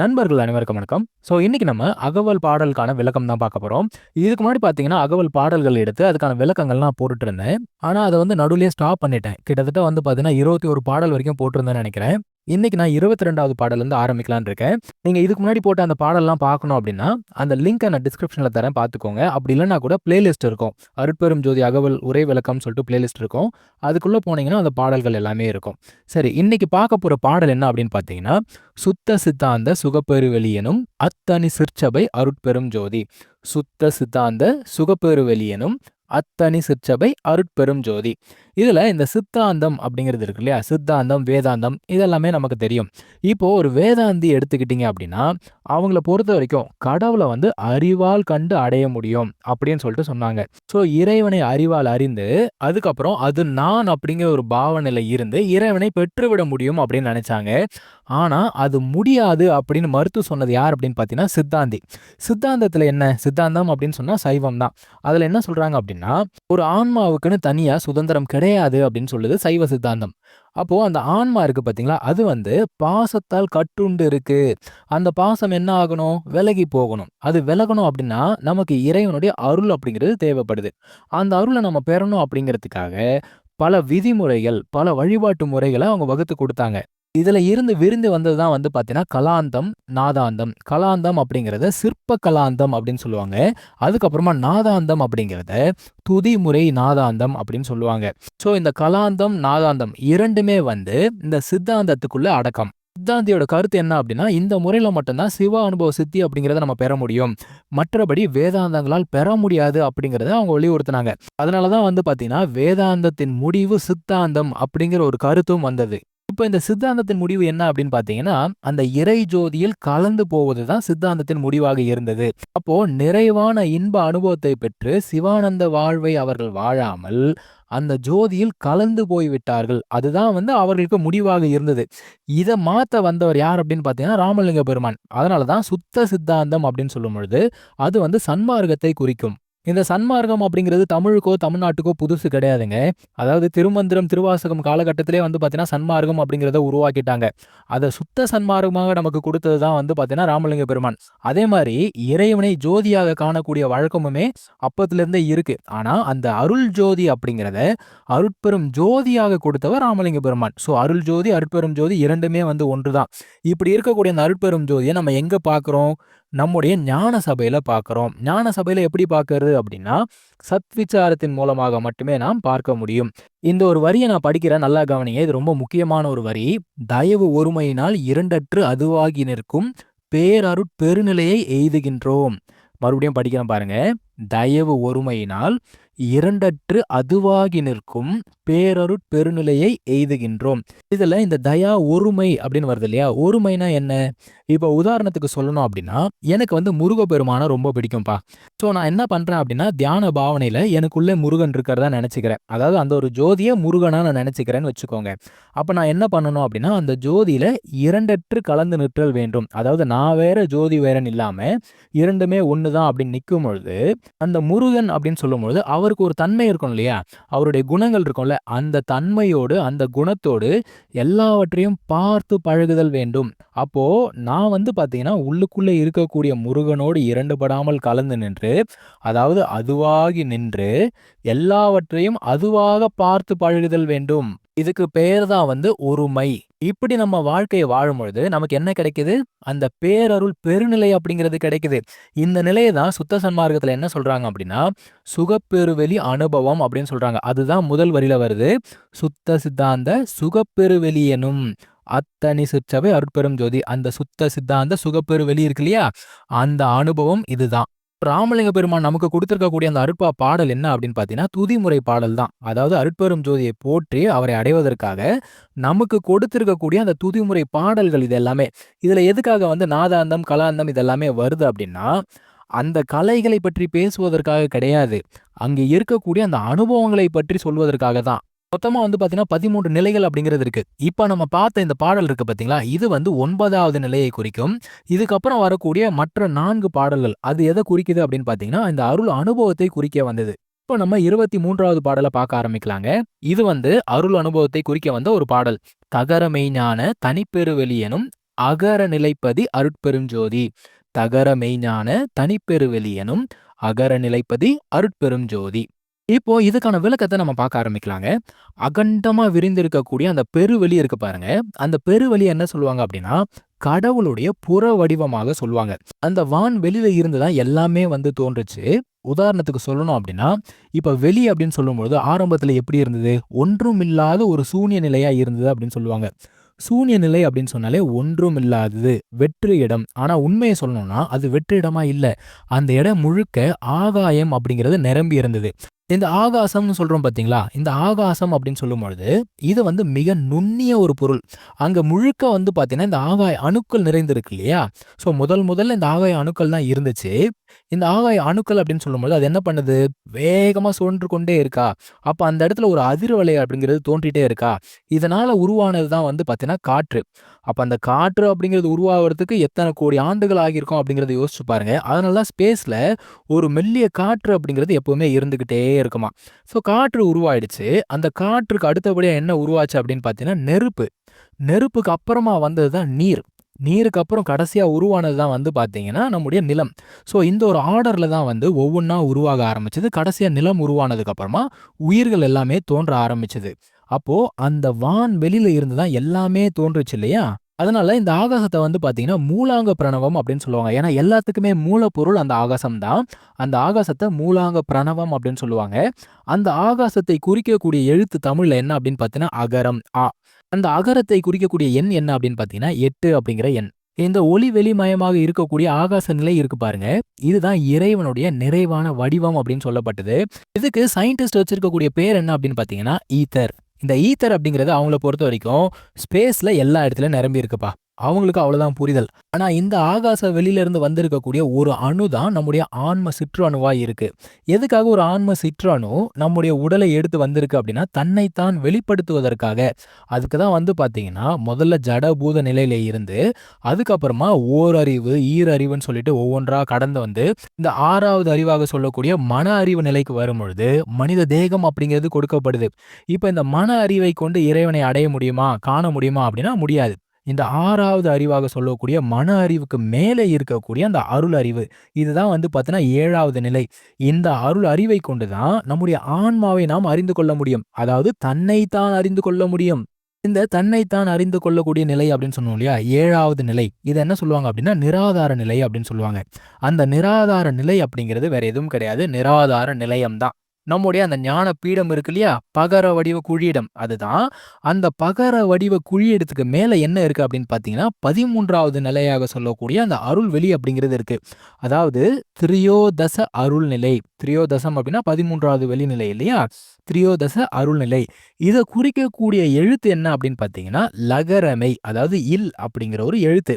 நண்பர்கள் அனைவருக்கும் வணக்கம். ஸோ இன்னைக்கு நம்ம அகவல் பாடலுக்கான விளக்கம் தான் பார்க்க போகிறோம் இதுக்கு முன்னாடி பார்த்தீங்கன்னா அகவல் பாடல்கள் எடுத்து அதுக்கான விளக்கங்கள்லாம் போட்டுட்டு இருந்தேன். ஆனால் அதை வந்து நடுவுலயே ஸ்டாப் பண்ணிட்டேன். கிட்டத்தட்ட வந்து பார்த்தீங்கன்னா இருபத்தி ஒரு பாடல் வரைக்கும் போட்டிருந்தேன்னு நினைக்கிறேன். இன்னைக்கு நான் இருபத்தி ரெண்டாவது பாடலேருந்து ஆரம்பிக்கலாம்னு இருக்கேன். நீங்கள் இதுக்கு முன்னாடி போட்ட அந்த பாடல்லாம் பார்க்கணும் அப்படின்னா அந்த லிங்கை நான் டிஸ்கிரிப்ஷனில் தரேன் பார்த்துக்கோங்க. அப்படி இல்லைன்னா கூட பிளேலிஸ்ட் இருக்கும். அருட்பெரும் ஜோதி அகவல் உரை விளக்கம் சொல்லிட்டு பிளேலிஸ்ட் இருக்கும். அதுக்குள்ளே போனீங்கன்னா அந்த பாடல்கள் எல்லாமே இருக்கும். சரி இன்னைக்கு பார்க்க போகிற பாடல் என்ன அப்படின்னு பார்த்தீங்கன்னா சுத்த சித்தாந்த சுகப்பெருவெளியனும் அத்தனி சிற்சபை அருட்பெரும் ஜோதி. சுத்த சித்தாந்த சுகப்பெருவெளியனும் அத்தனி சிற்சபை அருட்பெரும் ஜோதி. இதில் இந்த சித்தாந்தம் அப்படிங்கிறது இருக்கு இல்லையா? சித்தாந்தம் வேதாந்தம் இதெல்லாமே நமக்கு தெரியும். இப்போ ஒரு வேதாந்தி எடுத்துக்கிட்டீங்க அப்படின்னா அவங்கள பொறுத்த வரைக்கும் கடவுளை வந்து அறிவால் கண்டு அடைய முடியும் அப்படின்னு சொல்லிட்டு சொன்னாங்க. ஸோ இறைவனை அறிவால் அறிந்து அதுக்கப்புறம் அது நான் அப்படிங்கிற ஒரு பாவனையில் இருந்து இறைவனை பெற்றுவிட முடியும் அப்படின்னு நினைச்சாங்க. ஆனால் அது முடியாது அப்படின்னு மறுத்து சொன்னது யார் அப்படின்னு பார்த்தீங்கன்னா சித்தாந்தி. சித்தாந்தத்தில் என்ன? சித்தாந்தம் அப்படின்னு சொன்னால் சைவம் தான் அதில் என்ன சொல்கிறாங்க அப்படின்னா ஒரு ஆன்மாவுக்குன்னு தனியாக சுதந்திரம் கிடையாது அப்படின்னு சொல்லுது சைவ சித்தாந்தம். அப்போ அந்த ஆன்மா இருக்கு பார்த்தீங்களா அது வந்து பாசத்தால் கட்டுண்டு இருக்கு. அந்த பாசம் என்ன ஆகணும்? விலகி போகணும். அது விலகணும் அப்படின்னா நமக்கு இறைவனுடைய அருள் அப்படிங்கிறது தேவைப்படுது. அந்த அருளை நம்ம பெறணும் அப்படிங்கிறதுக்காக பல விதிமுறைகள் பல வழிபாட்டு முறைகளை அவங்க வகுத்து கொடுத்தாங்க. இதுல இருந்து விருந்து வந்தது தான் வந்து பார்த்தீங்கன்னா கலாந்தம் நாதாந்தம். கலாந்தம் அப்படிங்கிறத சிற்ப கலாந்தம் அப்படின்னு சொல்லுவாங்க. அதுக்கப்புறமா நாதாந்தம் அப்படிங்கிறத துதிமுறை நாதாந்தம் அப்படின்னு சொல்லுவாங்க. ஸோ இந்த கலாந்தம் நாதாந்தம் இரண்டுமே வந்து இந்த சித்தாந்தத்துக்குள்ள அடக்கம். சித்தாந்தியோட கருத்து என்ன அப்படின்னா இந்த முறையில மட்டும்தான் சிவ அனுபவ சித்தி அப்படிங்கிறத நம்ம பெற முடியும். மற்றபடி வேதாந்தங்களால் பெற முடியாது அப்படிங்கிறத அவங்க வலியுறுத்தினாங்க. அதனாலதான் வந்து பாத்தீங்கன்னா வேதாந்தத்தின் முடிவு சித்தாந்தம் அப்படிங்கிற ஒரு கருத்தும் வந்தது. இப்போ இந்த சித்தாந்தத்தின் முடிவு என்ன அப்படின்னு பார்த்தீங்கன்னா அந்த இறை ஜோதியில் கலந்து போவது தான் சித்தாந்தத்தின் முடிவாக இருந்தது. அப்போ நிறைவான இன்ப அனுபவத்தை பெற்று சிவானந்த வாழ்வை அவர்கள் வாழாமல் அந்த ஜோதியில் கலந்து போய்விட்டார்கள். அதுதான் வந்து அவர்களுக்கு முடிவாக இருந்தது. இதை மாத்த வந்தவர் யார் அப்படின்னு பார்த்தீங்கன்னா ராமலிங்க பெருமான். அதனால தான் சுத்த சித்தாந்தம் அப்படின்னு சொல்லும் பொழுது அது வந்து சன்மார்க்கத்தை குறிக்கும். இந்த சன்மார்க்கம் அப்படிங்கிறது தமிழுக்கோ தமிழ்நாட்டுக்கோ புதுசு கிடையாதுங்க. அதாவது திருமந்திரம் திருவாசகம் காலகட்டத்திலே வந்து பார்த்தீங்கன்னா சன்மார்க்கம் அப்படிங்கிறத உருவாக்கிட்டாங்க. அதை சுத்த சன்மார்க்கமாக நமக்கு கொடுத்தது தான் வந்து பார்த்தீங்கன்னா ராமலிங்க பெருமான். அதே மாதிரி இறைவனை ஜோதியாக காணக்கூடிய வழக்கமுமே அப்பத்திலிருந்தே இருக்கு. ஆனால் அந்த அருள் ஜோதி அப்படிங்கிறத அருட்பெரும் ஜோதியாக கொடுத்தவர் ராமலிங்க பெருமான். ஸோ அருள் ஜோதி அருட்பெரும் ஜோதி இரண்டுமே வந்து ஒன்று தான் இப்படி இருக்கக்கூடிய அந்த அருட்பெரும் ஜோதியை நம்ம எங்கே பார்க்குறோம் நம்முடைய ஞான சபையில பார்க்குறோம் ஞான சபையில எப்படி பார்க்கறது அப்படின்னா சத்விச்சாரத்தின் மூலமாக மட்டுமே நாம் பார்க்க முடியும். இந்த ஒரு வரியை நான் படிக்கிறேன். நல்லா கவனிங்க. இது ரொம்ப முக்கியமான ஒரு வரி. தயவு ஒருமையினால் இரண்டற்று அதுவாகி நிற்கும் பேரருட் பெருநிலையை எய்துகின்றோம். மறுபடியும் படிக்கிறேன் பாருங்க. தயவு ஒருமையினால் இரண்டற்று அதுவாகி நிற்கும் பேரருட் பெருநிலையை எய்துகின்றோம். இதில் இந்த தயா ஒருமை அப்படின்னு வருது இல்லையா? ஒருமைனா என்ன? இப்போ உதாரணத்துக்கு சொல்லணும் அப்படின்னா எனக்கு வந்து முருகப்பெருமானை ரொம்ப பிடிக்கும்ப்பா ஸோ நான் என்ன பண்ணுறேன் அப்படின்னா தியான பாவனையில் எனக்குள்ளே முருகன் இருக்கிறதா நினச்சிக்கிறேன். அதாவது அந்த ஒரு ஜோதியை முருகனாக நான் நினச்சிக்கிறேன்னு வச்சுக்கோங்க. அப்போ நான் என்ன பண்ணணும் அப்படின்னா அந்த ஜோதியில் இரண்டற்று கலந்து நிற்றல் வேண்டும். அதாவது நான் வேற ஜோதி வேறன்னு இல்லாமல் இரண்டுமே ஒன்று தான் அப்படின்னு நிற்கும் பொழுது அந்த முருகன் அப்படின்னு சொல்லும் பொழுது அவருக்கு ஒரு தன்மை இருக்கும் இல்லையா? அவருடைய குணங்கள் இருக்கும்ல அந்த தன்மையோடு அந்த குணத்தோடு எல்லாவற்றையும் பார்த்து பழகுதல் வேண்டும். அப்போ நான் வந்து பார்த்தீங்கன்னா உள்ளுக்குள்ளே இருக்கக்கூடிய முருகனோடு இரண்டுபடாமல் கலந்து நின்று அதாவது அதுவாகி நின்று எல்லாவற்றையும் அதுவாக பார்த்து பழகுதல் வேண்டும். இதுக்கு பேர் தான் வந்து ஒருமை. இப்படி நம்ம வாழ்க்கையை வாழும் பொழுது நமக்கு என்ன கிடைக்குது? அந்த பேரருள் பெருநிலை அப்படிங்கிறது கிடைக்குது. இந்த நிலையை தான் சுத்த சன்மார்க்கத்தில் என்ன சொல்கிறாங்க அப்படின்னா சுகப்பெருவெளி அனுபவம் அப்படின்னு சொல்கிறாங்க அதுதான் முதல் வரியில் வருது. சுத்த சித்தாந்த சுகப்பெருவெளி எனும் அத்தனி சிற்சபை அருட்பெரும் ஜோதி. அந்த சுத்த சித்தாந்த சுகப்பெருவெளி இருக்கு இல்லையா? அந்த அனுபவம் இதுதான். ராமலிங்க பெருமான் நமக்கு கொடுத்திருக்கக்கூடிய அந்த அருட்பா பாடல் என்ன அப்படின்னு பார்த்தீங்கன்னா துதிமுறை பாடல் தான் அதாவது அருட்பெரும் ஜோதியை போற்றி அவரை அடைவதற்காக நமக்கு கொடுத்திருக்கக்கூடிய அந்த துதிமுறை பாடல்கள் இது எல்லாமே இதுல எதுக்காக வந்து நாதாந்தம் கலாந்தம் இதெல்லாமே வருது அப்படின்னா அந்த கலைகளை பற்றி பேசுவதற்காக கிடையாது. அங்கே இருக்கக்கூடிய அந்த அனுபவங்களை பற்றி சொல்வதற்காக தான் மொத்தமா வந்து பாத்தீங்கன்னா பதிமூன்று நிலைகள் அப்படிங்கிறது இருக்கு. இப்ப நம்ம பார்த்த இந்த பாடல் இருக்கு பாத்தீங்களா? இது வந்து ஒன்பதாவது நிலையை குறிக்கும். இதுக்கப்புறம் வரக்கூடிய மற்ற நான்கு பாடல்கள் அது எதை குறிக்குது அப்படின்னு பாத்தீங்கன்னா இந்த அருள் அனுபவத்தை குறிக்க வந்தது. இப்போ நம்ம இருபத்தி மூன்றாவது பாடலை பார்க்க ஆரம்பிக்கலாங்க. இது வந்து அருள் அனுபவத்தை குறிக்க வந்த ஒரு பாடல். தகர மெய்ஞான அகர நிலைப்பதி அருட்பெருஞ்சோதி. தகரமெய்ஞான மெய்ஞான அகர நிலைப்பதி அருட்பெருஞ்சோதி. இப்போ இதுக்கான விளக்கத்தை நம்ம பார்க்க ஆரம்பிக்கலாங்க. அகண்டமா விரிந்திருக்கக்கூடிய அந்த பெருவெளி இருக்கு பாருங்க. அந்த பெருவெளி என்ன சொல்லுவாங்க அப்படின்னா கடவுளுடைய புற வடிவமாக சொல்லுவாங்க. அந்த வான் வெளியில இருந்து தான் எல்லாமே வந்து தோன்றுச்சு. உதாரணத்துக்கு சொல்லணும் அப்படின்னா இப்ப வெளி அப்படின்னு சொல்லும்பொழுது ஆரம்பத்துல எப்படி இருந்தது? ஒன்றும் இல்லாத ஒரு சூன்ய நிலையா இருந்தது அப்படின்னு சொல்லுவாங்க. சூன்ய நிலை அப்படின்னு சொன்னாலே ஒன்றும் இல்லாதது வெற்று இடம். ஆனா உண்மையை சொல்லணும்னா அது வெற்று இடமா இல்ல. அந்த இடம் முழுக்க ஆகாயம் அப்படிங்கிறது நிரம்பி இருந்தது. இந்த ஆகாசம்னு சொல்றோம் பாத்தீங்களா? இந்த ஆகாசம் அப்படின்னு சொல்லும் பொழுது இது வந்து மிக நுண்ணிய ஒரு பொருள். அங்க முழுக்க வந்து பாத்தீங்கன்னா இந்த ஆகாய அணுக்கள் நிறைந்திருக்கு இல்லையா? சோ முதல் முதல்ல இந்த ஆகாய அணுக்கள் தான் இருந்துச்சு. இந்த ஆகாய அணுக்கள் அப்படின்னு சொல்லும்போது அது என்ன பண்ணுது? வேகமா சுழன்று கொண்டே இருக்கா? அப்ப அந்த இடத்துல ஒரு அதிர்வலை அப்படிங்கிறது தோன்றிட்டே இருக்கா? இதனால உருவானது தான் வந்து பாத்தீங்கன்னா காற்று. அப்ப அந்த காற்று அப்படிங்கிறது உருவாகிறதுக்கு எத்தனை கோடி ஆண்டுகள் ஆகியிருக்கும் அப்படிங்கறத யோசிச்சு பாருங்க. அதனால தான் ஸ்பேஸ்ல ஒரு மெல்லிய காற்று அப்படிங்கிறது எப்பவுமே இருந்துகிட்டே இருக்குமா? ஸோ காற்று உருவாயிடுச்சு. அந்த காற்றுக்கு அடுத்தபடியா என்ன உருவாச்சு அப்படின்னு பார்த்தீங்கன்னா நெருப்பு. நெருப்புக்கு அப்புறமா வந்தது தான் நீர். நீருக்கு அப்புறம் கடைசியா உருவானது தான் வந்து பார்த்தீங்கன்னா நம்முடைய நிலம். ஸோ இந்த ஒரு ஆர்டர்ல தான் வந்து ஒவ்வொன்றா உருவாக ஆரம்பிச்சது. கடைசியா நிலம் உருவானதுக்கப்புறமா உயிர்கள் எல்லாமே தோன்ற ஆரம்பிச்சது. அப்போ அந்த வான் வெளியில் இருந்து தான் எல்லாமே தோன்றுச்சு இல்லையா? அதனால இந்த ஆகாசத்தை வந்து பாத்தீங்கன்னா மூலாங்க பிரணவம் அப்படின்னு சொல்லுவாங்க. ஏன்னா எல்லாத்துக்குமே மூலப்பொருள் அந்த ஆகாசம் தான். அந்த ஆகாசத்தை மூலாங்க பிரணவம் அப்படின்னு சொல்லுவாங்க. அந்த ஆகாசத்தை குறிக்கக்கூடிய எழுத்து தமிழ்ல என்ன அப்படின்னு பார்த்தீங்கன்னா அகரம் ஆ அந்த அகரத்தை குறிக்கக்கூடிய எண் என்ன அப்படின்னு பார்த்தீங்கன்னா எட்டு அப்படிங்கிற எண். இந்த ஒளி வெளிமயமாக இருக்கக்கூடிய ஆகாச நிலை இருக்கு பாருங்க. இதுதான் இறைவனுடைய நிறைவான வடிவம் அப்படின்னு சொல்லப்பட்டது. இதுக்கு சயின்டிஸ்ட் வச்சிருக்கக்கூடிய பேர் என்ன அப்படின்னு பார்த்தீங்கன்னா ஈத்தர் இந்த ஈத்தர் அப்படிங்கிறது அவங்கள பொறுத்த வரைக்கும் ஸ்பேஸ்ல எல்லா இடத்துலயும் நிரம்பி இருக்குப்பா அவங்களுக்கு அவ்வளவுதான் புரிதல். ஆனா இந்த ஆகாச வெளியிலிருந்து வந்திருக்கக்கூடிய ஒரு அணு தான் நம்முடைய ஆன்ம சிற்று இருக்கு. எதுக்காக ஒரு ஆன்ம சிற்றணு நம்முடைய உடலை எடுத்து வந்திருக்கு அப்படின்னா தன்னைத்தான் வெளிப்படுத்துவதற்காக. அதுக்கு தான் வந்து பாத்தீங்கன்னா முதல்ல ஜட பூத நிலையில இருந்து அதுக்கப்புறமா ஓரறிவு ஈரறிவுன்னு சொல்லிட்டு ஒவ்வொன்றா கடந்து வந்து இந்த ஆறாவது அறிவாக சொல்லக்கூடிய மன அறிவு நிலைக்கு வரும் பொழுது மனித தேகம் அப்படிங்கிறது கொடுக்கப்படுது. இப்ப இந்த மன அறிவை கொண்டு இறைவனை அடைய முடியுமா காண முடியுமா அப்படின்னா முடியாது. இந்த ஆறாவது அறிவாக சொல்லக்கூடிய மன அறிவுக்கு மேலே இருக்கக்கூடிய அந்த அருள் அறிவு. இதுதான் வந்து பார்த்தீங்கன்னா ஏழாவது நிலை. இந்த அருள் அறிவை கொண்டு தான் நம்முடைய ஆன்மாவை நாம் அறிந்து கொள்ள முடியும். அதாவது தன்னைத்தான் அறிந்து கொள்ள முடியும். இந்த தன்னைத்தான் அறிந்து கொள்ளக்கூடிய நிலை அப்படின்னு சொன்னோம் இல்லையா? ஏழாவது நிலை. இதை என்ன சொல்லுவாங்க அப்படின்னா நிராதார நிலை அப்படின்னு சொல்லுவாங்க. அந்த நிராதார நிலை அப்படிங்கிறது வேற எதுவும் கிடையாது. நிராதார நிலையம் தான் நம்முடைய அந்த ஞான பீடம் இருக்கு இல்லையா? பகர வடிவ குழியிடம். அதுதான். அந்த பகர வடிவ குழியிடத்துக்கு மேல என்ன இருக்கு அப்படின்னு பாத்தீங்கன்னா பதிமூன்றாவது நிலையாக சொல்லக்கூடிய அந்த அருள் வெளி அப்படிங்கிறது இருக்கு. அதாவது திரியோதச அருள் நிலை திரியோதசம் அப்படின்னா பதிமூன்றாவது வெளிநிலை இல்லையா? திரியோதச அருள்நிலை. இதை குறிக்கக்கூடிய எழுத்து என்ன அப்படின்னு பார்த்தீங்கன்னா லகரமை அதாவது இல் அப்படிங்கிற ஒரு எழுத்து.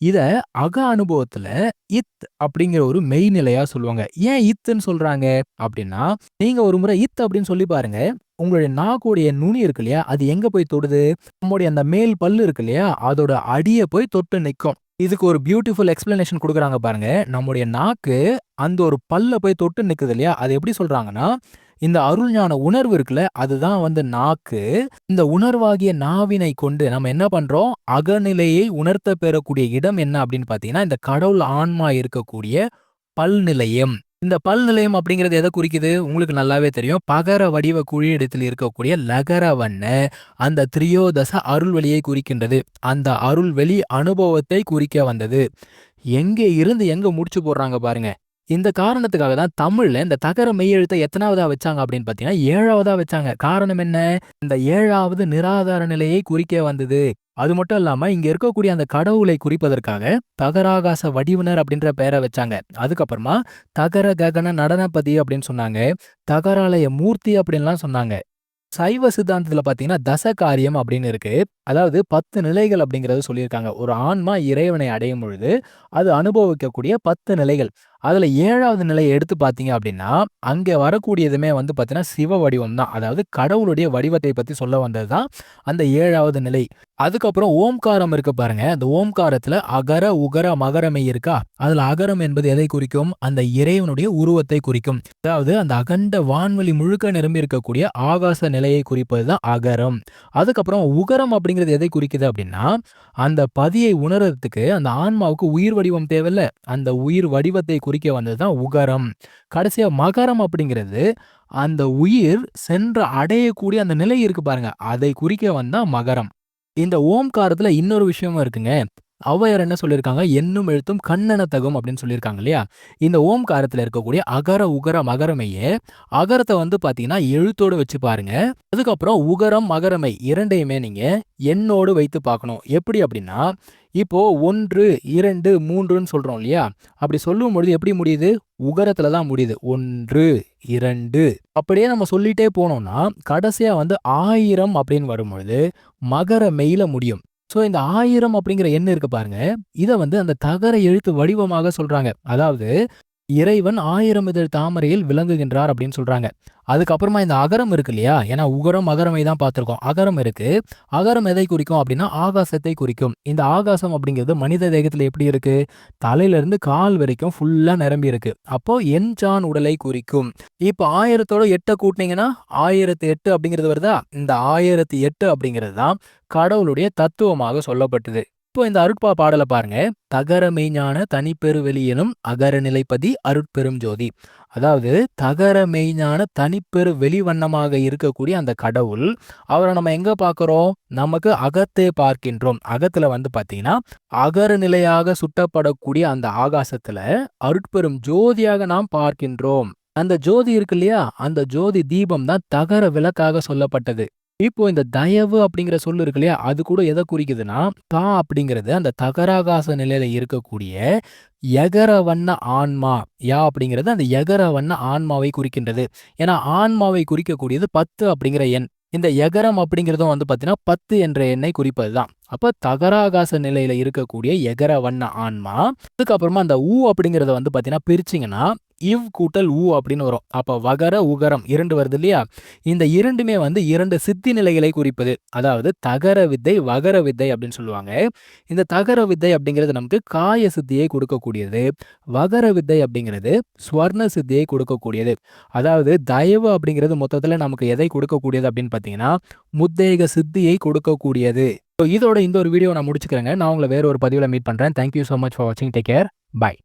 இத அக அனுபவத்துல இத் அப்படிங்கிற ஒரு மெய்நிலையா சொல்லுவாங்க. ஏன் இத்துன்னு சொல்றாங்க? அப்படின்னா நீங்க ஒரு முறை இத் அப்படின்னு சொல்லி பாருங்க. உங்களுடைய நாக்குடைய நுனி இருக்கு இல்லையா? அது எங்க போய் தொடுது? நம்முடைய அந்த மேல் பல்லு இருக்கு இல்லையா? அதோட அடியை போய் தொட்டு நிற்கும் இதுக்கு ஒரு பியூட்டிஃபுல் எக்ஸ்பிளனேஷன் கொடுக்குறாங்க பாருங்க. நம்முடைய நாக்கு அந்த ஒரு பல்ல போய் தொட்டு நிக்குது இல்லையா? அது எப்படி சொல்றாங்கன்னா இந்த அருள் ஞான உணர்வு இருக்குல்ல அதுதான் வந்து நாக்கு. இந்த உணர்வாகிய நாவினை கொண்டு நம்ம என்ன பண்றோம்? அகநிலையை உணர்த்த பெறக்கூடிய இடம் என்ன அப்படின்னு பாத்தீங்கன்னா இந்த கடவுள் ஆன்மா இருக்கக்கூடிய பல்நிலையம். இந்த பல் நிலையம் அப்படிங்கிறது எதை குறிக்குது? உங்களுக்கு நல்லாவே தெரியும். பகர வடிவ குழியிடத்தில் இருக்கக்கூடிய லகரவண்ண அந்த திரியோதச அருள்வெளியை குறிக்கின்றது. அந்த அருள்வெளி அனுபவத்தை குறிக்க வந்தது. எங்கே இருந்து எங்க முடிச்சு போடுறாங்க பாருங்க. இந்த காரணத்துக்காக தான் தமிழ்ல இந்த தகர மெய்யெழுத்தை எத்தனாவதா வச்சாங்க அப்படின்னு பார்த்தீங்கன்னா ஏழாவதா வச்சாங்க. காரணம் என்ன? இந்த ஏழாவது நிராதார நிலையை குறிக்க வந்தது. அது மட்டும் இல்லாம இங்க இருக்கக்கூடிய அந்த கடவுளை குறிப்பதற்காக தகராகாச வடிவினர் அப்படின்ற பெயரை வச்சாங்க. அதுக்கப்புறமா தகர ககன நடனபதி அப்படின்னு சொன்னாங்க. தகராலய மூர்த்தி அப்படின்லாம் சொன்னாங்க. சைவ சித்தாந்தத்துல பாத்தீங்கன்னா தச காரியம் அப்படின்னு இருக்கு. அதாவது பத்து நிலைகள் அப்படிங்கறது சொல்லியிருக்காங்க. ஒரு ஆன்மா இறைவனை அடையும் பொழுது அது அனுபவிக்கக்கூடிய பத்து நிலைகள். அதில் ஏழாவது நிலையை எடுத்து பார்த்தீங்க அப்படின்னா, அங்கே வரக்கூடியதுமே வந்து பார்த்தீங்கன்னா, சிவ வடிவம் தான். அதாவது கடவுளுடைய வடிவத்தை பற்றி சொல்ல வந்தது தான் அந்த ஏழாவது நிலை. அதுக்கப்புறம் ஓம்காரம் இருக்கு பாருங்க. அந்த ஓம்காரத்தில் அகர, உகர, மகரமை இருக்கா? அதில் அகரம் என்பது எதை குறிக்கும்? அந்த இறைவனுடைய உருவத்தை குறிக்கும். அதாவது அந்த அகண்ட வான்வெளி முழுக்க நிரம்பி இருக்கக்கூடிய ஆகாச நிலையை குறிப்பது தான் அகரம். அதுக்கப்புறம் உகரம் அப்படிங்கிறது எதை குறிக்குது அப்படின்னா, அந்த பதியை உணர்றதுக்கு அந்த ஆன்மாவுக்கு உயிர் வடிவம் தேவைல்ல. அந்த உயிர் வடிவத்தை குறிக்க வந்தது தான் உகரம். கடைசியா மகரம் அப்படிங்கிறது, அந்த உயிர் சென்று அடையக்கூடிய அந்த நிலை இருக்கு பாருங்க. அதை குறிக்க வந்தா மகரம். இந்த ஓம்காரத்துல இன்னொரு விஷயமும் இருக்குங்க. ஔவையார் என்ன சொல்லியிருக்காங்க? என்னும் எழுத்தும் கண்ணெனத்தகும்" அப்படின்னு சொல்லியிருக்காங்க இல்லையா? இந்த ஓம்காரத்துல இருக்கக்கூடிய அகர, உகர, மகரமெய்ய அகரத்தை வந்து பார்த்தீங்கன்னா, எழுத்தோட வச்சு பாருங்க. அதுக்கப்புறம் உகரம், மகரமை இரண்டையுமே நீங்க எண்ணோடு வைத்து பார்க்கணும். எப்படி அப்படின்னா, இப்போ 1, 2, 3ன்னு சொல்றோம் இல்லையா? அப்படி சொல்லும் பொழுது எப்படி முடியுது? உகரத்துல தான் முடியுது. 1, 2 அப்படியே நம்ம சொல்லிட்டே போனோம்னா, கடைசியா வந்து ஆயிரம் அப்படின்னு வரும்பொழுது, மகர மெயில முடியும். ஸோ இந்த ஆயிரம் அப்படிங்கிற எண்ணு இருக்கு பாருங்க. இத வந்து அந்த தகர எழுத்து வடிவமாக சொல்றாங்க. அதாவது இறைவன் ஆயிரம் இதழ் தாமரையில் விளங்குகின்றார் அப்படின்னு சொல்றாங்க. அதுக்கப்புறமா இந்த அகரம் இருக்கு இல்லையா? ஏன்னா உகரம், அகரமை தான் பார்த்திருக்கோம். அகரம் இருக்கு. அகரம் எதை குறிக்கும் அப்படின்னா, ஆகாசத்தை குறிக்கும். இந்த ஆகாசம் அப்படிங்கிறது மனித தேகத்துல எப்படி இருக்கு? தலையிலிருந்து கால் வரைக்கும் ஃபுல்லா நிரம்பி இருக்கு. அப்போ எண்சாண் உடலை குறிக்கும். இப்போ 1000தோட 8 கூட்டுனீங்கன்னா, 1008 அப்படிங்கிறது வருதா? இந்த 1008 அப்படிங்கிறது தான் கடவுளுடைய தத்துவமாக சொல்லப்பட்டது. இப்போ இந்த அருட்பா பாடல பாருங்க. "தகர மெய்ஞான தனிப்பெரு வெளி எனும் அகர நிலைப்பதி அருட்பெரும் ஜோதி." அதாவது தகர மெய்ஞான தனிப்பெரு வெளி வண்ணமாக இருக்கக்கூடிய அந்த கடவுள், அவர நம்ம எங்க பார்க்கிறோம்? நமக்கு அகத்தே பார்க்கின்றோம். அகத்துல வந்து பார்த்தீங்கன்னா, அகர நிலையாக சுட்டப்படக்கூடிய அந்த ஆகாசத்துல அருட்பெரும் ஜோதியாக நாம் பார்க்கின்றோம். அந்த ஜோதி இருக்கு இல்லையா? அந்த ஜோதி தீபம் தான் தகர விளக்காக சொல்லப்பட்டது. இப்போ இந்த தயவு அப்படிங்கிற சொல்லு இருக்கு இல்லையா? அது கூட எதை குறிக்குதுன்னா, தா அப்படிங்கிறது அந்த தகராகாச நிலையில இருக்கக்கூடிய எகர வண்ண ஆன்மா. யா அப்படிங்கிறது அந்த எகர வண்ண ஆன்மாவை குறிக்கின்றது. ஏன்னா ஆன்மாவை குறிக்கக்கூடியது 10 அப்படிங்கிற எண். இந்த எகரம் அப்படிங்கிறதும் வந்து பார்த்தீங்கன்னா, 10 என்ற எண்ணை குறிப்பது தான். அப்ப தகராகாச நிலையில இருக்கக்கூடிய எகர வண்ண ஆன்மா. அதுக்கப்புறமா அந்த ஊ அப்படிங்கிறத வந்து பார்த்தீங்கன்னா, பிரிச்சீங்கன்னா, இவ் கூட்டல் ஊ அப்படின்னு வரும். அப்ப வகர, உகரம் இரண்டு வருது இல்லையா? இந்த இரண்டுமே வந்து இரண்டு சித்தி நிலைகளை குறிப்பது. அதாவது தகர வித்தை, வகர வித்தை அப்படின்னு சொல்லுவாங்க. இந்த தகர வித்தை அப்படிங்கிறது நமக்கு காய சித்தியை கொடுக்கக்கூடியது. வகர வித்தை அப்படிங்கிறது ஸ்வர்ண சித்தியை கொடுக்கக்கூடியது. அதாவது தயவு அப்படிங்கிறது மொத்தத்துல நமக்கு எதை கொடுக்கக்கூடியது அப்படின்னு பார்த்தீங்கன்னா, முத்தேக சித்தியை கொடுக்கக்கூடியது. ஸோ இதோட இந்த ஒரு வீடியோ நான் முடிச்சுக்கிறேங்க. நான் உங்கள வேற ஒரு பதிவுல மீட் பண்றேன். தேங்க் யூ மச் ஃபார் வாட்சிங். Take care. பாய்.